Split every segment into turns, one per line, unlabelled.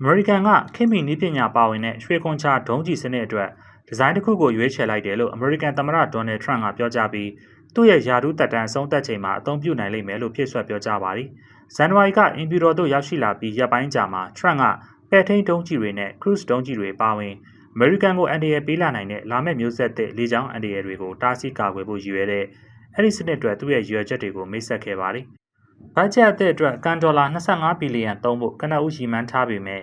အမေရိကန်ကခင်မီနည်းပညာပါဝင်တဲ့ရွှေကွန်ချာဒုံးကျည်စနစ်အတွက်ဒီဇိုင်းတစ်ခုကိုရွေးချယ်လိုက်တယ်လို့အမေရိကန်သမ္မတဒေါ်နယ်ထရန့်ကပြောကြားပြီးသူ့ရဲ့ယာဒူးတက်တန်းအဆုံးသက်ချိန်မှာအသုံးပြုနိုင်လိမ့်မယ်လို့ဖြည့်ဆွတ်ပြောကြားပါတယ်။ဇန်နဝါရီကအင်ပီတော်တို့ရောက်ရှိလာပြီးရပ်ပိုင်းကြာမှာထရန့်ကပဲ့ထိန်ဒုံးကျည်တွေနဲ့ cruise ဒုံးကျည်တွေပါဝင်အမေရိကန်ကိုအန်ဒီရပေးလာနိုင်တဲ့လာမယ့်မျိုးဆက်သစ်လေကြောင်းအန်ဒီရတွေကိုတားဆီးကာကွယ်ဖို့ရည်ရွယ်တဲ့အဲ့ဒီစနစ်အတွက်သူ့ရဲ့ရည်ရွယ်ချက်တွေကိုမိတ်ဆက်ခဲ့ပါတယ်။ ဘတ်ဂျက်အသစ်အတွက်ကန်ဒေါ်လာ25ဘီလီယံသုံးဖို့ကနအူးရှိမှန်းထားပေမဲ့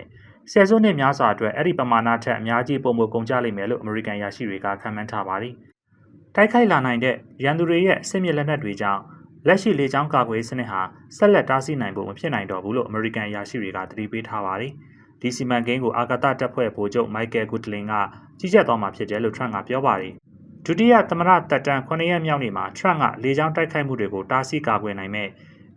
ဆယ်စုနှစ်များစွာအတွက်အဲ့ဒီပမာဏထက်အများကြီးပုံမကုန်ကြလိမ့်မယ်လို့အမေရိကန်ရရှိတွေကခန့်မှန်းထားပါတယ်။တိုက်ခိုက်လာနိုင်တဲ့ရန်သူတွေရဲ့စစ်မြေလက်နက်တွေကြောင့်လက်ရှိလေကြောင်းကာကွယ်ရေးစနစ်ဟာဆက်လက်တားဆီးနိုင်ဖို့မဖြစ်နိုင်တော့ဘူးလို့အမေရိကန်ရရှိတွေကသတိပေးထားပါတယ်။ဒီစီမံကိန်းကိုအာကာသတပ်ဖွဲ့ဗိုလ်ချုပ်မိုက်ကယ်ဂူဒလင်ကကြီးကြပ်သွားမှာဖြစ်တယ်လို့ထရန့်ကပြောပါတယ်။ဒုတိယသမ္မတတက်တန်9ရက်မြောက်နေ့မှာထရန့်ကလေကြောင်းတိုက်ခိုက်မှုတွေကိုတားဆီးကာကွယ်နိုင်မဲ့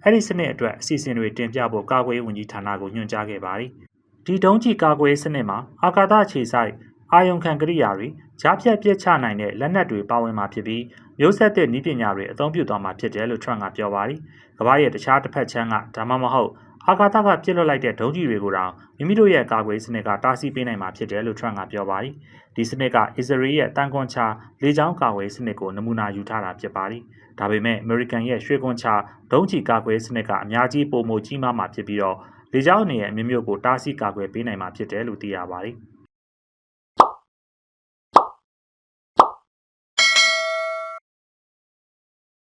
အဲ့ဒီစနစ်အတွက်အစီအစဉ်တွေတင်ပြဖို့ကာကွယ်ရေးဝန်ကြီးဌာနကိုညွှန်ကြားခဲ့ပါတယ်။ဒီတုံးကြီးကာကွယ်ရေးစနစ်မှာအာကာသခြေဆိုင်အာယုံခံကရိယာတွေကြားဖြတ်ပြစ်ချနိုင်တဲ့လက်နက်တွေပါဝင်မှာဖြစ်ပြီးမျိုးဆက်တဲ့နည်းပညာတွေအသုံးပြုသွားမှာဖြစ်တယ်လို့ထရန့်ကပြောပါတယ်။ကမ္ဘာရဲ့တခြားတစ်ဖက်ချမ်းကဒါမှမဟုတ် အာကာသကပြစ်လွတ်လိုက်တဲ့ဒုံးကြီးတွေကိုတောင်မိမိတို့ရဲ့ကာကွယ်စနစ်ကတားဆီးပေးနိုင်မှာဖြစ်တယ်လို့ထရန့်ကပြောပါတယ်။ဒီစနစ်ကအစ္စရေးရဲ့တန်ခွန်ချလေကြောင်းကာကွယ်စနစ်ကိုနမူနာယူထားတာဖြစ်ပါတယ်။ဒါပေမဲ့အမေရိကန်ရဲ့ရွှေကွန်ချဒုံးကြီးကာကွယ်စနစ်ကအများကြီးပုံမကြီးမားမှာဖြစ်ပြီးတော့လေကြောင်းအနေနဲ့အမျိုးမျိုးကိုတားဆီးကာကွယ်ပေးနိုင်မှာဖြစ်တယ်လို့သိရပါတယ်။